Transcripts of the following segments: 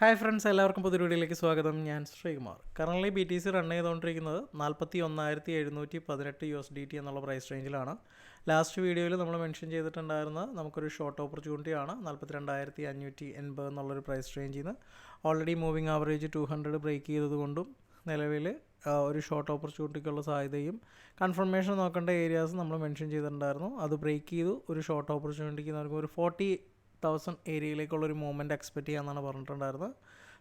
Hi friends എല്ലാവർക്കും പുതിയ വീഡിയോയിലേക്ക് സ്വാഗതം. ഞാൻ Sreekumar. Currently B T C run ചെയ്തുകൊണ്ടിരിക്കുന്നത് നാൽപ്പത്തി ഒന്നായിരത്തി എഴുന്നൂറ്റി പതിനെട്ട് യു എസ് ഡി ടി എന്നുള്ള പ്രൈസ് റേഞ്ചിലാണ് ലാസ്റ്റ് വീഡിയോയിൽ നമ്മൾ മെൻഷൻ ചെയ്തിട്ടുണ്ടായിരുന്ന നമുക്കൊരു ഷോർട്ട് ഓപ്പർച്യൂണിറ്റിയാണ് നാൽപ്പത്തി രണ്ടായിരത്തി അഞ്ഞൂറ്റി എൺപത് എന്നുള്ളൊരു പ്രൈസ് റേഞ്ചിൽ നിന്ന് already moving average two hundred break ചെയ്തതുകൊണ്ടും നിലവിൽ ഒരു ഷോർട്ട് ഓപ്പർച്യൂണിറ്റിക്കുള്ള സാധ്യതയും കൺഫർമേഷൻ നോക്കേണ്ട ഏരിയാസ് നമ്മൾ മെൻഷൻ ചെയ്തിട്ടുണ്ടായിരുന്നു. അത് ബ്രേക്ക് ചെയ്തു. ഒരു ഷോർട്ട് ഓപ്പർച്യൂണിറ്റിക്ക് നമുക്ക് ഒരു ഫോർട്ടി തൗസൻഡ് ഏരിയയിലേക്കുള്ളൊരു മൂവ്മെന്റ് എക്സ്പെക്റ്റ് ചെയ്യാമെന്നാണ് പറഞ്ഞിട്ടുണ്ടായിരുന്നത്.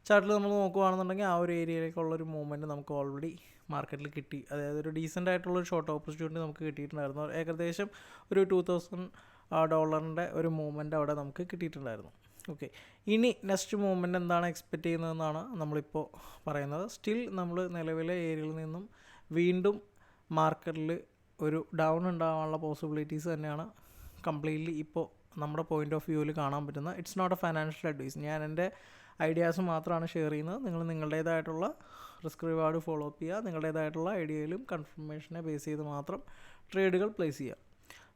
ചാർട്ടിൽ നമ്മൾ നോക്കുകയാണെന്നുണ്ടെങ്കിൽ ആ ഒരു ഏരിയയിലേക്കുള്ളൊരു മൂവ്മെന്റ് നമുക്ക് ഓൾറെഡി മാർക്കറ്റിൽ കിട്ടി. അതായത് ഒരു ഡീസന്റ് ആയിട്ടുള്ളൊരു ഷോർട്ട് ഓപ്പർച്യൂണിറ്റി നമുക്ക് കിട്ടിയിട്ടുണ്ടായിരുന്നു. ഏകദേശം ഒരു ടു തൗസൻഡ് ഡോളറിന്റെ ഒരു മൂവ്മെന്റ് അവിടെ നമുക്ക് കിട്ടിയിട്ടുണ്ടായിരുന്നു. ഓക്കെ ഇനി നെക്സ്റ്റ് മൂവ്മെന്റ് എന്താണ് എക്സ്പെക്റ്റ് ചെയ്യുന്നതെന്നാണ് നമ്മളിപ്പോൾ പറയുന്നത്. സ്റ്റിൽ നമ്മൾ നിലവിലെ ഏരിയയിൽ നിന്നും വീണ്ടും മാർക്കറ്റിൽ ഒരു ഡൗൺ ഉണ്ടാകാനുള്ള പോസിബിലിറ്റീസ് തന്നെയാണ്. കംപ്ലീറ്റ്ലി ഇപ്പോൾ നമ്മുടെ പോയിന്റ് ഓഫ് വ്യൂവിൽ കാണാൻ പറ്റുന്ന it's not a financial advice ഞാൻ എന്റെ ഐഡിയാസ് മാത്രമാണ് ഷെയർ ചെയ്യുന്നത്. നിങ്ങൾ നിങ്ങളുടേതായിട്ടുള്ള റിസ്ക് റിവാർഡ് ഫോളോ അപ്പ് ചെയ്യുക. നിങ്ങളുടേതായിട്ടുള്ള ഐഡിയയിലും കൺഫർമേഷനെ ബേസ് ചെയ്ത് മാത്രം ട്രേഡുകൾ പ്ലേസ് ചെയ്യുക.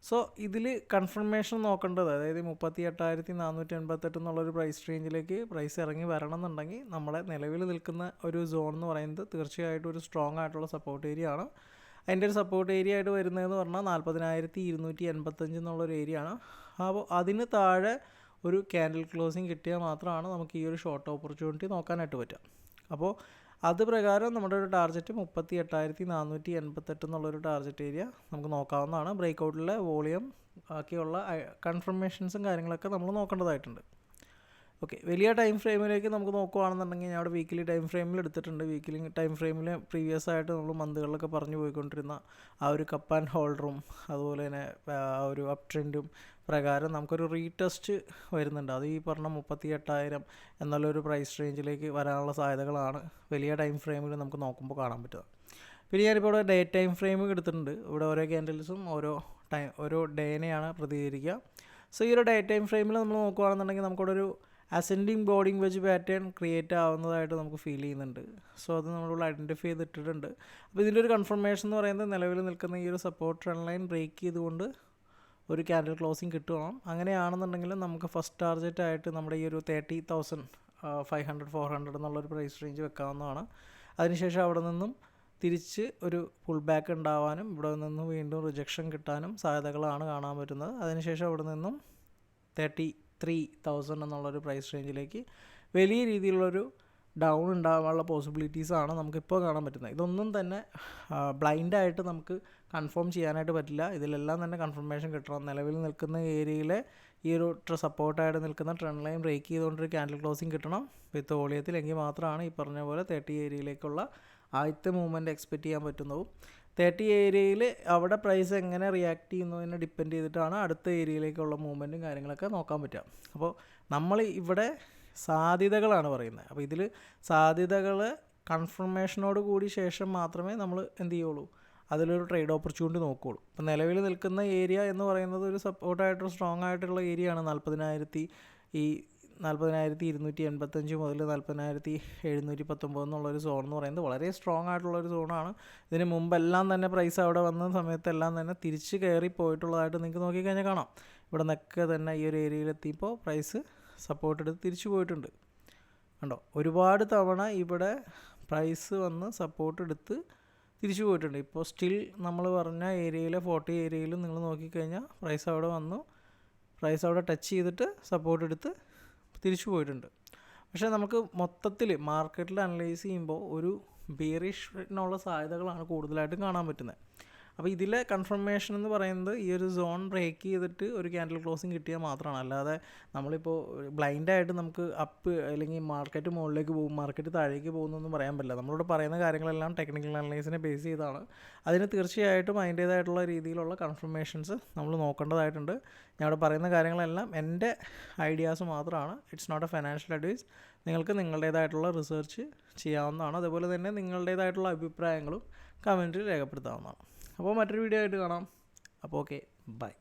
സോ ഇതിൽ കൺഫർമേഷൻ നോക്കേണ്ടത് അതായത് മുപ്പത്തി എട്ടായിരത്തി നാനൂറ്റി എൺപത്തെട്ട് എന്നുള്ളൊരു പ്രൈസ് റേഞ്ചിലേക്ക് പ്രൈസ് ഇറങ്ങി വരണം എന്നുണ്ടെങ്കിൽ നമ്മളെ നിലവിൽ നിൽക്കുന്ന ഒരു സോൺ എന്ന് പറയുന്നത് തീർച്ചയായിട്ടും ഒരു സ്ട്രോങ് ആയിട്ടുള്ള സപ്പോർട്ട് ഏരിയ ആണ്. അതിന്റെ ഒരു സപ്പോർട്ട് ഏരിയ ആയിട്ട് വരുന്നതെന്ന് പറഞ്ഞാൽ നാൽപ്പതിനായിരത്തി ഇരുന്നൂറ്റി എൺപത്തഞ്ച് എന്നുള്ളൊരു ഏരിയ ആണ്. അപ്പോൾ അതിന് താഴെ ഒരു ക്യാൻഡിൽ ക്ലോസിങ് കിട്ടിയാൽ മാത്രമാണ് നമുക്ക് ഈ ഒരു ഷോർട്ട് ഓപ്പർച്യൂണിറ്റി നോക്കാനായിട്ട് പറ്റുക. അപ്പോൾ അത് പ്രകാരം നമ്മുടെ ഒരു ടാർജറ്റ് മുപ്പത്തി എട്ടായിരത്തി നാനൂറ്റി എൺപത്തെട്ട് എന്നുള്ളൊരു ടാർജറ്റ് ഏരിയ നമുക്ക് നോക്കാവുന്നതാണ്. ബ്രേക്ക് ഔട്ടിലെ വോളിയം ബാക്കിയുള്ള കൺഫർമേഷൻസും കാര്യങ്ങളൊക്കെ നമ്മൾ നോക്കേണ്ടതായിട്ടുണ്ട്. ഓക്കെ വലിയ ടൈം ഫ്രെയിമിലേക്ക് നമുക്ക് നോക്കുകയാണെന്നുണ്ടെങ്കിൽ ഞാൻ അവിടെ വീക്കിലി ടൈം ഫ്രെയിമിൽ എടുത്തിട്ടുണ്ട്. വീക്കിലി ടൈം ഫ്രെയിമിൽ പ്രീവിയസ് ആയിട്ട് നമ്മൾ മന്തുകളിലൊക്കെ പറഞ്ഞു പോയിക്കൊണ്ടിരുന്ന ആ ഒരു കപ്പ് ആൻഡ് ഹോൾഡറും അതുപോലെ തന്നെ ആ ഒരു അപ് ട്രെൻഡും പ്രകാരം നമുക്കൊരു റീടെസ്റ്റ് വരുന്നുണ്ട്. അത് ഈ പറഞ്ഞ മുപ്പത്തി എട്ടായിരം എന്നുള്ളൊരു പ്രൈസ് റേഞ്ചിലേക്ക് വരാനുള്ള സാധ്യതകളാണ് വലിയ ടൈം ഫ്രെയിമിൽ നമുക്ക് നോക്കുമ്പോൾ കാണാൻ പറ്റുക. പിന്നെ ഞാനിപ്പോൾ ഇവിടെ ഡേ ടൈം ഫ്രെയിം എടുത്തിട്ടുണ്ട്. ഇവിടെ ഓരോ ക്യാൻഡിൽസും ഓരോ ടൈം ഓരോ ഡേനെയാണ് പ്രതികരിക്കുക. സോ ഈ ഒരു ഡേ ടൈം ഫ്രെയിമിൽ നമ്മൾ നോക്കുകയാണെന്നുണ്ടെങ്കിൽ നമുക്കിവിടെ ഒരു ascending broadening wedge pattern create ആവുന്നതായിട്ട് നമുക്ക് ഫീൽ ചെയ്യുന്നുണ്ട്. സോ അത് നമ്മളിവിടെ ഐഡന്റിഫൈ ചെയ്തിട്ടിട്ടുണ്ട്. അപ്പോൾ ഇതിന്റെ ഒരു കൺഫർമേഷൻ എന്ന് പറയുന്നത് നിലവിൽ നിൽക്കുന്ന ഈ ഒരു സപ്പോർട്ട് ട്രെൻ ലൈൻ ബ്രേക്ക് ചെയ്തുകൊണ്ട് ഒരു ക്യാൻഡിൽ ക്ലോസിങ് കിട്ടണം അങ്ങനെയാണെന്നുണ്ടെങ്കിൽ നമുക്ക് ഫസ്റ്റ് ടാർജറ്റ് ആയിട്ട് നമ്മുടെ ഈ ഒരു thirty thousand five hundred four hundred എന്നുള്ളൊരു പ്രൈസ് റേഞ്ച് വെക്കാവുന്നതാണ്. അതിനുശേഷം അവിടെ നിന്നും തിരിച്ച് ഒരു പുൾ ബാക്ക് ഉണ്ടാവാനും ഇവിടെ നിന്നും വീണ്ടും റിജക്ഷൻ കിട്ടാനും സാധ്യതകളാണ് കാണാൻ പറ്റുന്നത്. അതിനുശേഷം അവിടെ നിന്നും തേർട്ടി ത്രീ തൗസൻഡ് എന്നുള്ളൊരു പ്രൈസ് റേഞ്ചിലേക്ക് വലിയ രീതിയിലുള്ളൊരു ഡൗൺ ഉണ്ടാകാനുള്ള പോസിബിലിറ്റീസാണ് നമുക്കിപ്പോൾ കാണാൻ പറ്റുന്നത്. ഇതൊന്നും തന്നെ ബ്ലൈൻഡായിട്ട് നമുക്ക് കൺഫേം ചെയ്യാനായിട്ട് പറ്റില്ല. ഇതിലെല്ലാം തന്നെ കൺഫർമേഷൻ കിട്ടണം. നിലവിൽ നിൽക്കുന്ന ഏരിയയിലെ ഈ ഒരു സപ്പോർട്ടായിട്ട് നിൽക്കുന്ന ട്രെൻഡ് ലൈൻ ബ്രേക്ക് ചെയ്തുകൊണ്ടൊരു ക്യാൻഡിൽ ക്ലോസിങ് കിട്ടണം. വിത്ത് ഓളിയത്തിലെങ്കിൽ മാത്രമാണ് ഈ പറഞ്ഞ പോലെ തേർട്ടി ഏരിയയിലേക്കുള്ള ആദ്യത്തെ മൂവ്മെന്റ് എക്സ്പെക്റ്റ് ചെയ്യാൻ പറ്റുന്നതും. തേർട്ടി ഏരിയയിൽ അവിടെ പ്രൈസ് എങ്ങനെ റിയാക്ട് ചെയ്യുന്നതിനെ ഡിപ്പെൻഡ് ചെയ്തിട്ടാണ് അടുത്ത ഏരിയയിലേക്കുള്ള മൂവ്മെന്റും കാര്യങ്ങളൊക്കെ നോക്കാൻ പറ്റുക. അപ്പോൾ നമ്മൾ ഇവിടെ സാധ്യതകളാണ് പറയുന്നത്. അപ്പോൾ ഇതിൽ സാധ്യതകൾ കൺഫർമേഷനോട് കൂടി ശേഷം മാത്രമേ നമ്മൾ എന്ത് ചെയ്യുള്ളൂ? അതിലൊരു ട്രേഡ് ഓപ്പർച്യൂണിറ്റി നോക്കുകയുള്ളൂ. ഇപ്പോൾ നിലവിൽ നിൽക്കുന്ന ഏരിയ എന്ന് പറയുന്നത് ഒരു സപ്പോർട്ടായിട്ടുള്ള സ്ട്രോങ് ആയിട്ടുള്ള ഏരിയ ആണ് നാൽപ്പതിനായിരത്തി ഈ നാൽപ്പതിനായിരത്തി ഇരുന്നൂറ്റി എൺപത്തഞ്ച് മുതൽ നാൽപ്പതിനായിരത്തി എഴുന്നൂറ്റി പത്തൊമ്പത് എന്നുള്ളൊരു സോൺ എന്ന് പറയുന്നത് വളരെ സ്ട്രോങ് ആയിട്ടുള്ളൊരു സോണാണ് ഇതിന് മുമ്പെല്ലാം തന്നെ പ്രൈസ് അവിടെ വന്ന സമയത്തെല്ലാം തന്നെ തിരിച്ച് കയറി പോയിട്ടുള്ളതായിട്ട് നിങ്ങൾക്ക് നോക്കിക്കഴിഞ്ഞാൽ കാണാം. ഇവിടെ നിന്നൊക്കെ തന്നെ ഈ ഒരു ഏരിയയിലെത്തിയപ്പോൾ പ്രൈസ് സപ്പോർട്ട് എടുത്ത് തിരിച്ചു പോയിട്ടുണ്ട്. കണ്ടോ? ഒരുപാട് തവണ ഇവിടെ പ്രൈസ് വന്ന് സപ്പോർട്ട് എടുത്ത് തിരിച്ചു പോയിട്ടുണ്ട്. ഇപ്പോൾ സ്റ്റിൽ നമ്മൾ പറഞ്ഞ ഏരിയയിലെ ഫോർട്ടി ഏരിയയിലും നിങ്ങൾ നോക്കിക്കഴിഞ്ഞാൽ പ്രൈസ് അവിടെ വന്നു. പ്രൈസ് അവിടെ ടച്ച് ചെയ്തിട്ട് സപ്പോർട്ട് എടുത്ത് തിരിച്ചു പോയിട്ടുണ്ട്. പക്ഷേ നമുക്ക് മൊത്തത്തിൽ മാർക്കറ്റിൽ അനലൈസ് ചെയ്യുമ്പോൾ ഒരു ബേറിഷിനുള്ള സാധ്യതകളാണ് കൂടുതലായിട്ടും കാണാൻ പറ്റുന്നത്. അപ്പോൾ ഇതിലെ കൺഫർമേഷൻ എന്ന് പറയുന്നത് ഈ ഒരു സോൺ ബ്രേക്ക് ചെയ്തിട്ട് ഒരു ക്യാൻഡിൽ ക്ലോസിങ് കിട്ടിയാൽ മാത്രമാണ്. അല്ലാതെ നമ്മളിപ്പോൾ ബ്ലൈൻഡായിട്ട് നമുക്ക് അപ്പ് അല്ലെങ്കിൽ മാർക്കറ്റ് മുകളിലേക്ക് പോകും മാർക്കറ്റ് താഴേക്ക് പോകുന്നൊന്നും പറയാൻ പറ്റില്ല. നമ്മളോട് പറയുന്ന കാര്യങ്ങളെല്ലാം ടെക്നിക്കൽ അനലൈസിനെ ബേസ് ചെയ്താണ്. അതിന് തീർച്ചയായിട്ടും അതിന്റേതായിട്ടുള്ള രീതിയിലുള്ള കൺഫർമേഷൻസ് നമ്മൾ നോക്കേണ്ടതായിട്ടുണ്ട്. ഞാൻ ഇവിടെ പറയുന്ന കാര്യങ്ങളെല്ലാം എന്റെ ഐഡിയാസ് മാത്രമാണ്. It's not a financial advice നിങ്ങൾക്ക് നിങ്ങളുടേതായിട്ടുള്ള റിസർച്ച് ചെയ്യാവുന്നതാണ്. അതുപോലെ തന്നെ നിങ്ങളുടേതായിട്ടുള്ള അഭിപ്രായങ്ങളും കമന്റിൽ രേഖപ്പെടുത്താവുന്നതാണ്. അപ്പോൾ മറ്റൊരു വീഡിയോ ആയിട്ട് കാണാം. അപ്പോൾ ഓക്കെ ബൈ